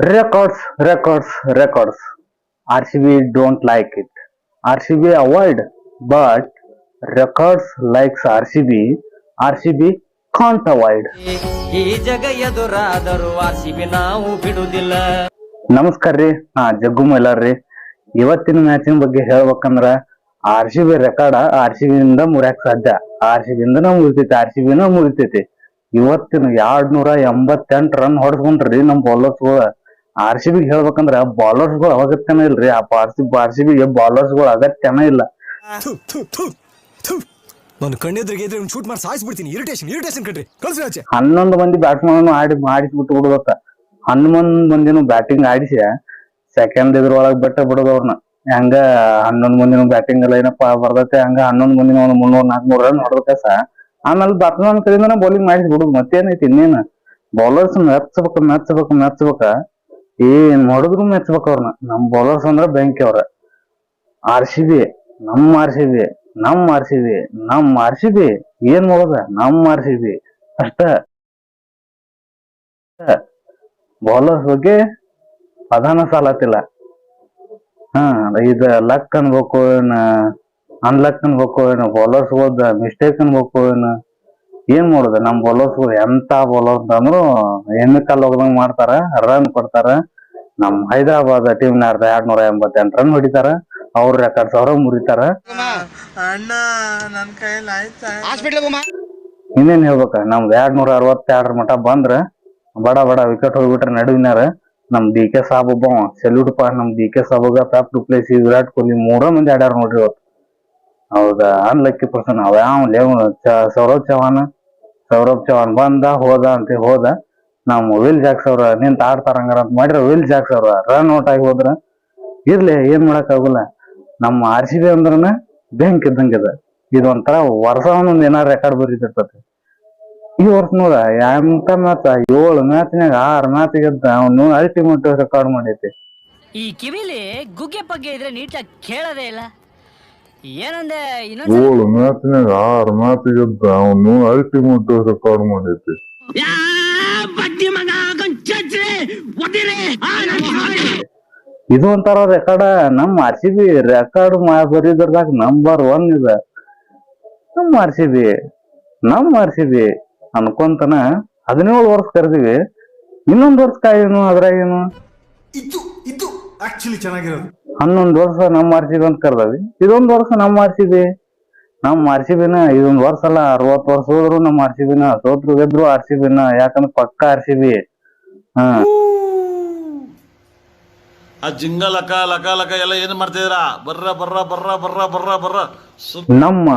Records, records, records. RCB don't like it. RCB avoid, but records likes RCB. RCB can't avoid. ಈ ಜಗ ಎದುರಾದರೂ RCB ನಾವು ಬಿಡುವುದಿಲ್ಲ ನಮಸ್ಕಾರ ರೀ ಹಾ ಜಗ್ಗು ಮೈಲಾರ್ರಿ ಇವತ್ತಿನ ಮ್ಯಾಚಿನ ಬಗ್ಗೆ ಹೇಳ್ಬೇಕಂದ್ರ R C B record R C B ಇಂದ ಮುರಿಯಕ್ ಸಾಧ್ಯ ಆರ್ ಸಿ ಬಿ ಇಂದನ ಮುರಿತೈತಿ ಆರ್ ಸಿ ಬಿನ ಮುರಿತೈತಿ ಇವತ್ತಿನ ಎರಡ್ ನೂರ ಎಂಬತ್ತೆಂಟು ರನ್ ಹೊಡೆದ್ಕೊಂಡ್ರಿ ನಮ್ ಬೌಲರ್ಸ್ಗಳು ಆರ್ ಸಿ ಬಿ ಹೇಳ್ಬೇಕಂದ್ರ ಬಾಲರ್ಸ್ಗಳು ಅಗತ್ಯನ ಇಲ್ರಿ. ಆ ಆರ್ ಸಿ ಆರ್ ಸಿ ಬಿಗೆ ಬಾಲರ್ಸ್ಗಳು ಅಗತ್ಯನ ಇಲ್ಲ. ನಾನು ಕಣ್ಣೆದ್ರಿಗೆ ಶೂಟ್ ಮಾಡಿ ಸಾಯಿಸ್ಬಿಡ್ತೀನಿ. ಇರಿಟೇಷನ್ ಇರಿಟೇಷನ್ ಕಣ್ರಿ. ಕಳ್ಸಿ ಆಚೆ. ಹನ್ನೊಂದು ಮಂದಿ ಬ್ಯಾಟ್ಸ್ಮನ್ ಆಡಿ ಮಾಡಿಸ್ಬಿಟ್ಟು ಬಿಡ್ಬೇಕ ಹನ್ನೊಂದ್ ಮಂದಿನು ಬ್ಯಾಟಿಂಗ್ ಆಡಿಸಿ ಸೆಕೆಂಡ್ ಇದ್ರೊಳಗೆ ಬೆಟ್ಟ ಬಿಡೋದು ಅವ್ರನ್ನ ಹಂಗ ಹನ್ನೊಂದ್ ಮಂದಿನ ಬ್ಯಾಟಿಂಗ್ ಎಲ್ಲ ಲೈನಪ್ ಬರ್ದತ್ತೆ ಹಂಗ ಹನ್ನೊಂದ್ ಮಂದಿನ ಒಂದ್ ಮುನ್ನೂರ್ ನಾಲ್ಕನೂರ್ ರನ್ ಹೊಡೆದಕಸ ಆಮೇಲೆ ಬ್ಯಾಟ್ಸ್ಮನ್ ಕಡೆಯಿಂದನ ಬೌಲಿಂಗ್ ಮಾಡಿಸಿ ಬಿಡುದು ಮತ್ತೇನೈತಿ ಇನ್ನೇನ? ಬೌಲರ್ಸ್ ಮೆಚ್ಚಬೇಕು ಮೆಚ್ಚಬೇಕು ಮೆಚ್ಚಬೇಕ ಏನ್ ಮಾಡಿದ್ರು ಮೆಚ್ಚಬೇಕು ಅವ್ರನ್ನ ನಮ್ ಬೌಲರ್ಸ್ ಅಂದ್ರ ಬೆಂಕಿ ಅವ್ರ. ಆರ್ ಸಿ ಬಿ, ನಮ್ ಆರ್ ಸಿ ಬಿ, ನಮ್ ಆರ್ ಸಿ ಬಿ, ನಮ್ ಆರ್ ಸಿ ಬಿ. ಏನ್ ಮಾಡೋದ? ನಮ್ ಆರ್ ಸಿ ಬಿ. ಅಷ್ಟ. ಬೌಲರ್ಸ್ ಬಗ್ಗೆ ಪದಾನ ಸಾಲತ್ತಿಲ್ಲ ಹಾ, ಇದ ಲಕ್ ಅನ್ಬೇಕು, ಏನ ಅನ್ಲಕ್ ಅನ್ಬೇಕು, ಏನ ಬೌಲರ್ಸ್ ಹೋದ ಮಿಸ್ಟೇಕ್ ಅನ್ಬೇಕು, ಏನ ಏನ್ ಮಾಡೋದು? ನಮ್ ಬೌಲರ್ಸ್ ಎಂತ ಬೌಲರ್ಸ್ ಅಂತಂದ್ರು ಎಣ್ಣೆ ಕಾಲ್ ಹೋಗದಂಗ್ ಮಾಡ್ತಾರ ರನ್ ಕೊಡ್ತಾರ. ನಮ್ ಹೈದರಾಬಾದ್ ಟೀಮ್ ನಾಡ್ದ ಎರಡ್ ನೂರ ಎಂಬತ್ತೆಂಟು ರನ್ ಹೊಡಿತಾರ. ಅವ್ರ ರೆಕಾರ್ಡ್ ಸಾವಿರ ಮುರಿತಾರ. ಇನ್ನೇನ್ ಹೇಳ್ಬೇಕ? ನಮ್ದು ಎರಡ್ ನೂರ ಅರವತ್ತೆರಡರ ಮಟ ಬಂದ್ರ ಬಡ ಬಡ ವಿಕೆಟ್ ಹೋಗ್ಬಿಟ್ರೆ ನಡುವಿನಾರ. ನಮ್ ಡಿ ಕೆ ಸಾಬ್ ಒಬ್ಬ ಸೆಲ್ಯೂಟ್ ಪಾ ನಮ್ D K ಸಾಬಗ Faf du Plessis Virat Kohli ಮೂರ ಮಂದಿ ಆಡ್ಯಾರ ನೋಡ್ರಿ ಇವತ್ತು. ಹೌದಾ? ಅನ್ಲಕ್ಕಿ ಪರ್ಸನ್ ಅವ. ಯಾವ ಲೇವ್ ಚ- ಸೌರವ್ ಚೌಹಾನ್ ಸೌರವ್ ಚೌಹಾನ್ ಬಂದ, ಹೋದ ಅಂತ ಹೋದ ನಮ್ಮ ವಿಲ್ ಜಾಕ್ಸ್ ಅವ್ರ ನಿಂತ ಆಡ್ತಾರಂಗಾರ ಅಂತ ಮಾಡಿರ ವಿಲ್ ಜಾಕ್ಸ್ ಅವ್ರ ರನ್ ಔಟ್ ಆಗಿ ಹೋದ್ರ, ಇರ್ಲಿ, ಏನ್ ಮಾಡಕ್ ಆಗುಲ್ಲ. ನಮ್ಮ ಆರ್ ಸಿ ಬಿ ಅಂದ್ರನ ಬೆಂಕ್ ಇದ್ದಂಗಿದ ಇದೊಂಥರ ವರ್ಷ ಒಂದೊಂದ್ ಏನಾರ ರೆಕಾರ್ಡ್ ಬರೀತಿರ್ತತಿ. ಈ ವರ್ಷ ನೋಡ ಎಂತ ಮ್ಯಾಚ್ ಏಳು ಮ್ಯಾಚ್ನಾಗ ಆರ್ ಮ್ಯಾಚ್ ಗೆದ್ದ ಅವನು ಅಲ್ಟಿಮೇಟ್ ರೆಕಾರ್ಡ್ ಮಾಡೈತಿ. ಈ ಕಿವಿಲಿ ಗುಗ್ಗೆ ಪಗ್ಗೆ ಇದ್ರೆ ನೀಟಾಗಿ ಕೇಳೋದೇ ಇಲ್ಲ. ಏನಂದೆ? ಏಳು ಮ್ಯಾಚ್ನಾಗ ಆರು ಮ್ಯಾಚ್ ಗೆದ್ದ ಅವನು ಅಲ್ಟಿಮೇಟ್ ರೆಕಾರ್ಡ್ ಮಾಡೈತಿ ಇದು ಒಂಥರ ರೆಕಾರ್ಡ್ ನಮ್ ಆರ್ ಸಿ ಬಿ ರೆಕಾರ್ಡ್ ಬರೀದ್ರದಾಗ ನಂಬರ್ ಒನ್ ಇದೆ. ನಮ್ ಆರ್ ಸಿ ಬಿ ನಮ್ ಆರ್ ಸಿ ಬಿ ಅನ್ಕೊಂತನ ಹದಿನೇಳು ವರ್ಷ ಕರೆದಿವಿ. ಇನ್ನೊಂದು ವರ್ಷ ಕಾಯೇನು ಅದ್ರಾಗೇನು. ಇದು ಇದು ಆಕ್ಚುಲಿ ಚೆನ್ನಾಗಿರೋದು. ಹನ್ನೊಂದ್ ವರ್ಷ ನಮ್ಮ ಆರ್ ಅಂತ ಕರ್ದವಿ. ಇದೊಂದು ವರ್ಷ ನಮ್ಮ ಬಿ ನಮ್ಮ ಆರ್ ಸಿ ಬಿನ ಇದೊಂದ್ ವರ್ಷ ಅಲ್ಲ ಅರವತ್ ವರ್ಷ ಹೋದ್ರು ನಮ್ಮ ಆರ್ ಸಿ ಬಿನ ಸೋತ್ರು ಗೆದ್ರು ಆರ್ ಸಿ ಬಿನ ಯಾಕಂದ್ರೆ ಪಕ್ಕ ಆರ್ ಸಿ ಬಿ ಹಾ. ಆ ಜಿಂಗ ಲಕ ಲಕ ಲಕ ಎಲ್ಲ ಏನ್ ಮಾಡ್ತಿದ್ರ ಬರ್ರ ಬರ್ರ ಬರ್ರ ಬರ್ರ ಬರ್ರ ಬರ್ರ. ನಮ್ಮ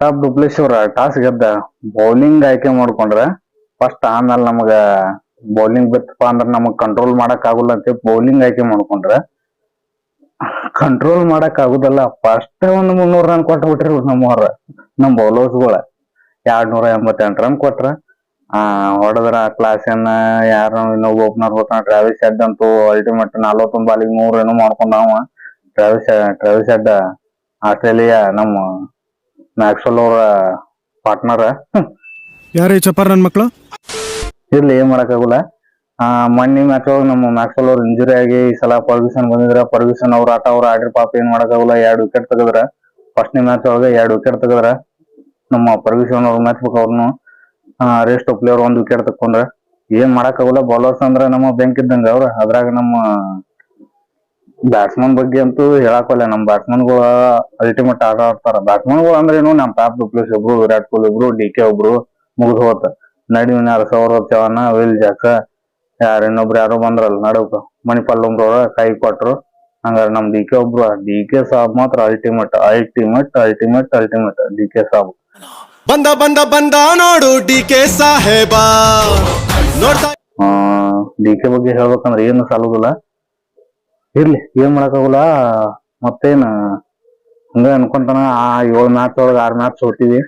ಟಾಪ್ ಡುಪ್ಲೇಶ್ವರ ಟಾಸ್ ಗೆದ್ದ ಬೌಲಿಂಗ್ ಆಯ್ಕೆ ಮಾಡ್ಕೊಂಡ್ರ ಫಸ್ಟ್ ಆಮೇಲೆ ನಮಗ ಬೌಲಿಂಗ್ ಬಿತ್ತಪ್ಪ ಅಂದ್ರ ನಮಗ್ ಕಂಟ್ರೋಲ್ ಮಾಡಕ್ ಆಗುಲ್ಲ ಅಂತ ಬೌಲಿಂಗ್ ಆಯ್ಕೆ ಮಾಡ್ಕೊಂಡ್ರ ಕಂಟ್ರೋಲ್ ಮಾಡಕ್ ಆಗುದಲ್ಲ. ಫಸ್ಟ್ ಒಂದ್ ಮುನ್ನೂರ್ ರನ್ ಕೊಟ್ಟ ಬಿಟ್ರಿ ನಮ್ಮವ್ರ ನಮ್ ಬೌಲರ್ಸ್ಗಳ ಎರಡ್ ನೂರ ಎಂಬತ್ತೆಂಟು ರನ್ ಕೊಟ್ರ. ಆ ಹೊಡೆದ್ರ ಕ್ಲಾಸ್ ಏನ್ ಯಾರು ಇನ್ನೊಬ್ಬ ಓಪನರ್ ಬರ್ತಾನ ಟ್ರಾವಿಸ್ ಹೆಡ್ ಅಂತೂ ಅಲ್ಟಿಮೇಟ್ ನಲ್ವತ್ತೊಂದ್ ಬಾಲಿಗೆ ನೂರ್ ಏನೋ ಮಾಡ್ಕೊಂಡ ಅವ ಟ್ರಾವಿಸ್ ಟ್ರಾವಿಸ್ ಹೆಡ್ ಆಸ್ಟ್ರೇಲಿಯಾ ನಮ್ಮ ಮ್ಯಾಕ್ಸಲ್ ಅವ್ರ ಪಾರ್ಟ್ನರ್ ಯಾರೇ ಚಪ್ಪಾರ ನನ್ ಮಕ್ಳು? ಇರ್ಲಿ ಏನ್ ಮಾಡಕ್ಕಾಗಲ್ಲ ಆ, ಮೊನ್ನೆ ಮ್ಯಾಚ್ ನಮ್ಮ ಮ್ಯಾಕ್ಸ್ವೆಲ್ ಅವ್ರ ಇಂಜುರಿ ಆಗಿ ಈ ಸಲ ಫರ್ಗ್ಯೂಸನ್ ಬಂದಿದ್ರ. ಫರ್ಗ್ಯೂಸನ್ ಅವ್ರ ಆಟ ಅವ್ರ ಆಡಿರ್ ಪಾಪ ಏನ್ ಮಾಡಕ್ಕಾಗಲ್ಲ. ಎರಡು ವಿಕೆಟ್ ತೆಗದ್ರ. ಫಸ್ಟ್ನೇ ಮ್ಯಾಚ್ ಒಳಗ ಎರಡು ವಿಕೆಟ್ ತೆಗದ್ರ. ನಮ್ಮ ಫರ್ಗ್ಯೂಸನ್ ಅವ್ರ ಮ್ಯಾಚ್ ಬೇಕು ಅವ್ರನ್ನು ರೆಸ್ಟ್ ಪ್ಲೇಯರ್ ಒಂದ್ ವಿಕೆಟ್ ತಕೊಂಡ್ರ ಏನ್ ಮಾಡಕ್ಕಾಗಲ್ಲ. ಬೌಲರ್ಸ್ ಅಂದ್ರ ನಮ್ಮ ಬೆಂಕ್ ಇದ್ದಂಗ ಅವ್ರ. ಅದ್ರಾಗ ನಮ್ಮ ಬ್ಯಾಟ್ಸ್ಮನ್ ಬಗ್ಗೆ ಅಂತೂ ಹೇಳಾಕಲ್ಲ ನಮ್ ಬ್ಯಾಟ್ಸ್ಮನ್ಗಳ ಅಲ್ಟಿಮೇಟ್ ಆಟ ಆಡ್ತಾರ. ಬ್ಯಾಟ್ಸ್ಮನ್ಗಳು ಅಂದ್ರೆ ಏನು? ನಮ್ ಪ್ಯಾಪ್ ಡುಪ್ಲೇಸ್ ಒಬ್ರು, ವಿರಾಟ್ ಕೊಹ್ಲಿ ಒಬ್ರು, ಡಿ ಕೆ ಒಬ್ರು ಮುಗಿದ್ ಹೋತ. ನಡುವಿನ ಯಾರು ಸೌರವ್ ಚವಾನ ವಿಲ್ ಜಾಕ ಯಾರ ಇನ್ನೊಬ್ರು ಯಾರೋ ಬಂದ್ರಲ್ಲ ನಡುಕ ಮಣಿಪಾಲ್ ಅವ್ರ ಕೈ ಕೊಟ್ರು. ಹಂಗಾರೆ ನಮ್ ಡಿ ಕೆ ಒಬ್ರು ಡಿ ಕೆ ಸಾಬ್ ಮಾತ್ರ ultimate ultimate ultimate ultimate D K Sab. ಬಂದ ಬಂದ ಬಂದ ನೋಡು ಡಿ ಕೆ ಸಾಹೇಬ. ನೋಡ್ತಾ ಡಿ ಕೆ ಬಗ್ಗೆ ಹೇಳ್ಬೇಕಂದ್ರೆ ಏನು ಸಾಲುದಿಲ್ಲ. ಇರ್ಲಿ ಏನ್ ಮಾಡಕ್ಕಾಗಲ್ಲ. ಮತ್ತೇನ್ ಹಂಗ ಅನ್ಕೊಂತಾನ ಆ ಏಳು ಮ್ಯಾಚ್ ಒಳಗ ಆರ್ ಮ್ಯಾಚ್ ಸೋತಿವಿ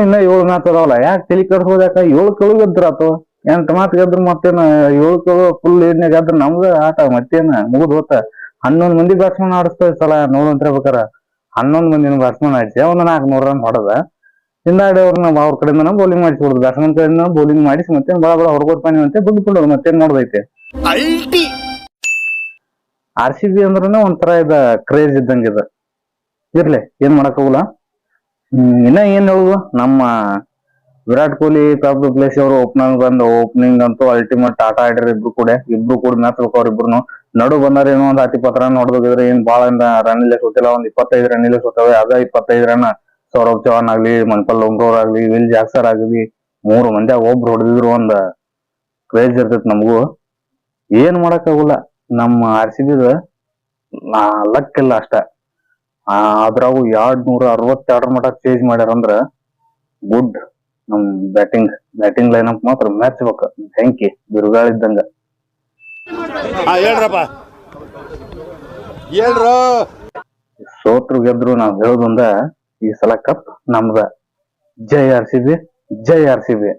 ಇನ್ನ ಏಳು ಮ್ಯಾಚ್ ಅದಾವಲ್ಲ ಯಾಕೆ ತಲೆ ಕೆಡ್ಸೋದ್ ಯಾಕ? ಏಳು ಕೆಳು ಗೆದ್ರಾತು ಎಂಟ್ ಮಾತು ಗೆದ್ರ ಮತ್ತೇನ ಏಳು ಕೆಳು ಫುಲ್ ಎಣ್ಣೆ ಗೆದ್ರ ನಮ್ಗ ಆಟ ಮತ್ತೇನ ಮುಗಿದ್ ಹೋತ. ಹನ್ನೊಂದ್ ಮಂದಿ ಬ್ಯಾಟ್ಸ್ಮನ್ ಆಡಿಸ್ತ ಸಲ ನೋಡಂತ ಬೇಕಾರ ಹನ್ನೊಂದ್ ಮಂದಿನ ಬ್ಯಾಟ್ಸ್ಮನ್ ಆಡಿಸಿ ಒಂದ್ ನಾಲ್ಕು ನೂರ್ ರನ್ ಹೊಡೆದ. ಹಿಂದಾಡಿ ಅವ್ರನ್ನ ಅವ್ರ ಕಡೆಯಿಂದ ಬೌಲಿಂಗ್ ಮಾಡಿಸ್ಬಿಡುದು ಬ್ಯಾಟ್ಸ್ಮನ್ ಕಡೆಯಿಂದ ಬೌಲಿಂಗ್ ಮಾಡಿಸಿ ಮತ್ತೆ ಬಳ ಬಳ ಹೊರಗೋದ್ ಪಾನಿ ಮತ್ತೆ ಬಿಟ್ಟು ಬಿಡೋದು ಮತ್ತೇನ್ ನೋಡ್ದೈತೆ ಆರ್ ಸಿ ಬಿ ಅಂದ್ರೆ ಒಂಥರ ಇದ ಕ್ರೇಜ್ ಇದ್ದಂಗೆ ಇದ. ಇರ್ಲಿ ಏನ್ ಮಾಡಕ್ಕಾಗಲ್ಲ. ಹ್ಮ್ ಇನ್ನ ಏನ್ ಹೇಳುದು? ನಮ್ಮ ವಿರಾಟ್ ಕೊಹ್ಲಿ ಪಾಪ್ ಪ್ಲೇಸ್ ಅವರು ಓಪನಿಂಗ್ ಬಂದು ಓಪನಿಂಗ್ ಅಂತೂ ಅಲ್ಟಿಮೇಟ್ ಆಟ ಆಡಿರ ಇಬ್ರು ಕೂಡ ಇಬ್ರು ಕೂಡ ಮ್ಯಾಚ್ ಅವ್ರ ಇಬ್ರು ನಡು ಬಂದಾರ ಏನೋ ಒಂದ್ ಹತ್ತು ಇಪ್ಪತ್ತು ರನ್ ಹೊಡೆದಿದ್ರೆ ಏನ್ ಬಾಳ ರನ್ ಇಲ್ಲೇ ಸುತ್ತಿಲ್ಲ ಒಂದ್ ಇಪ್ಪತ್ತೈದು ರನ್ ಇಲ್ಲೇ ಸುತ್ತವೆ ಅದ ಇಪ್ಪತ್ತೈದು ರನ್ ಸೌರಭ್ ಚೌಹಾನ್ ಆಗ್ಲಿ, ಮನ್ಪಲ್ ಲೋಂಗ್ರೋರ್ ಆಗ್ಲಿ, ವಿಲ್ ಜಾಕ್ಸರ್ ಆಗ್ಲಿ, ಮೂರು ಮಂದಿ ಒಬ್ರು ಹೊಡೆದಿದ್ರು ಒಂದ್ ಕ್ರೇಜ್ ಇರ್ತೈತಿ ನಮಗೂ. ಏನ್ ಮಾಡಕ್ಕಾಗಲ್ಲ. ನಮ್ಮ ಆರ್ ಸಿ ಬಿದ ಲಕ್ ಇಲ್ಲ ಅಷ್ಟ. ಅದ್ರಾಗು ಎರಡ್ ನೂರ ಅರವತ್ತೆರಡರ ಮಟ ಚೇಂಜ್ ಮಾಡ್ಯಾರಂದ್ರ, ಗುಡ್. ನಮ್ ಬ್ಯಾಟಿಂಗ್ ಬ್ಯಾಟಿಂಗ್ ಲೈನ್ ಅಪ್ ಮಾತ್ರ ಮ್ಯಾಚ್ ಬೇಕ. ಬೆಂಕಿ ಬಿರುಗಾಳಿದ್ದಂಗ ಇದ್ದಂಗ. ಹೇಳ್ರಪ್ಪ. ಹೇಳ್ರು. ಸೋತ್ರು ಗೆದ್ರು ನಾವ್ ಹೇಳೋದೊಂದ ಈ ಸಲ ಕಪ್ ನಮ್ದ. ಜೈ ಆರ್ ಸಿ ಬಿ ಜೈ ಆರ್ ಸಿ ಬಿ.